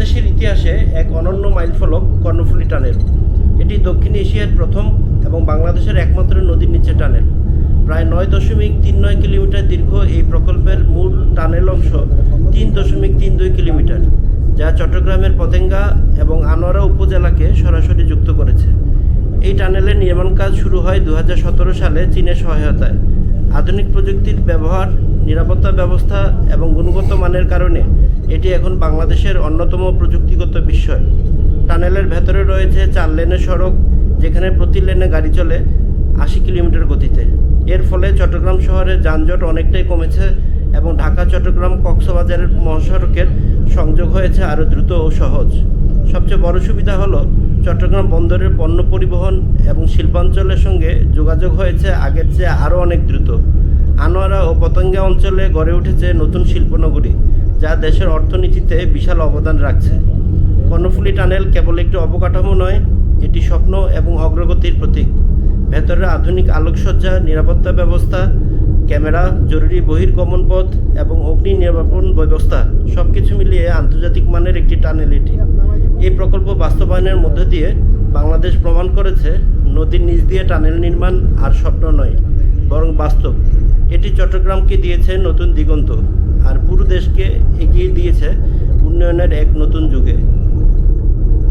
বাংলাদেশের ইতিহাসে এক অনন্য মাইলফলক কর্ণফুলী টানেল। এটি দক্ষিণ এশিয়ার প্রথম এবং বাংলাদেশের একমাত্র নদীর নিচে টানেল। প্রায় নয় দশমিক তিন নয় কিলোমিটার দীর্ঘ এই প্রকল্পের মূল টানেল অংশ তিন দশমিক তিন দুই কিলোমিটার, যা চট্টগ্রামের পতেঙ্গা এবং আনোয়ারা উপজেলাকে সরাসরি যুক্ত করেছে। এই টানেলের নির্মাণ কাজ শুরু হয় দু হাজার সতেরো সালে চীনের সহায়তায়। আধুনিক প্রযুক্তির ব্যবহার নিরাপত্তা ব্যবস্থা এবং গুণগত মানের কারণে এটি এখন বাংলাদেশের অন্যতম প্রযুক্তিগত বিষয়। টানেলের ভেতরে রয়েছে চার লেনের সড়ক, যেখানে প্রতি লেনে গাড়ি চলে আশি কিলোমিটার গতিতে। এর ফলে চট্টগ্রাম শহরের যানজট অনেকটাই কমেছে এবং ঢাকা, চট্টগ্রাম, কক্সবাজারের মহাসড়কের সংযোগ হয়েছে আরও দ্রুত ও সহজ। সবচেয়ে বড় সুবিধা হলো চট্টগ্রাম বন্দরের পণ্য পরিবহন এবং শিল্পাঞ্চলের সঙ্গে যোগাযোগ হয়েছে আগের চেয়ে আরও অনেক দ্রুত। আনোয়ারা ও পতঙ্গা অঞ্চলে গড়ে উঠেছে নতুন শিল্পনগরী, যা দেশের অর্থনীতিতে বিশাল অবদান রাখছে। কর্ণফুলী টানেল কেবল একটি অবকাঠামো নয়, এটি স্বপ্ন এবং অগ্রগতির প্রতীক। ভেতরে আধুনিক আলোকসজ্জা, নিরাপত্তা ব্যবস্থা, ক্যামেরা, জরুরি বহির্গমন পথ এবং অগ্নি নির্বাপন ব্যবস্থা সব কিছু মিলিয়ে আন্তর্জাতিক মানের একটি টানেল এটি। এই প্রকল্প বাস্তবায়নের মধ্য দিয়ে বাংলাদেশ প্রমাণ করেছে, নদীর নিচ দিয়ে টানেল নির্মাণ আর স্বপ্ন নয়, বরং বাস্তব। এটি চট্টগ্রামকে দিয়েছে নতুন দিগন্ত আর পুরো দেশকে এগিয়ে দিয়েছে উন্নয়নের এক নতুন যুগে।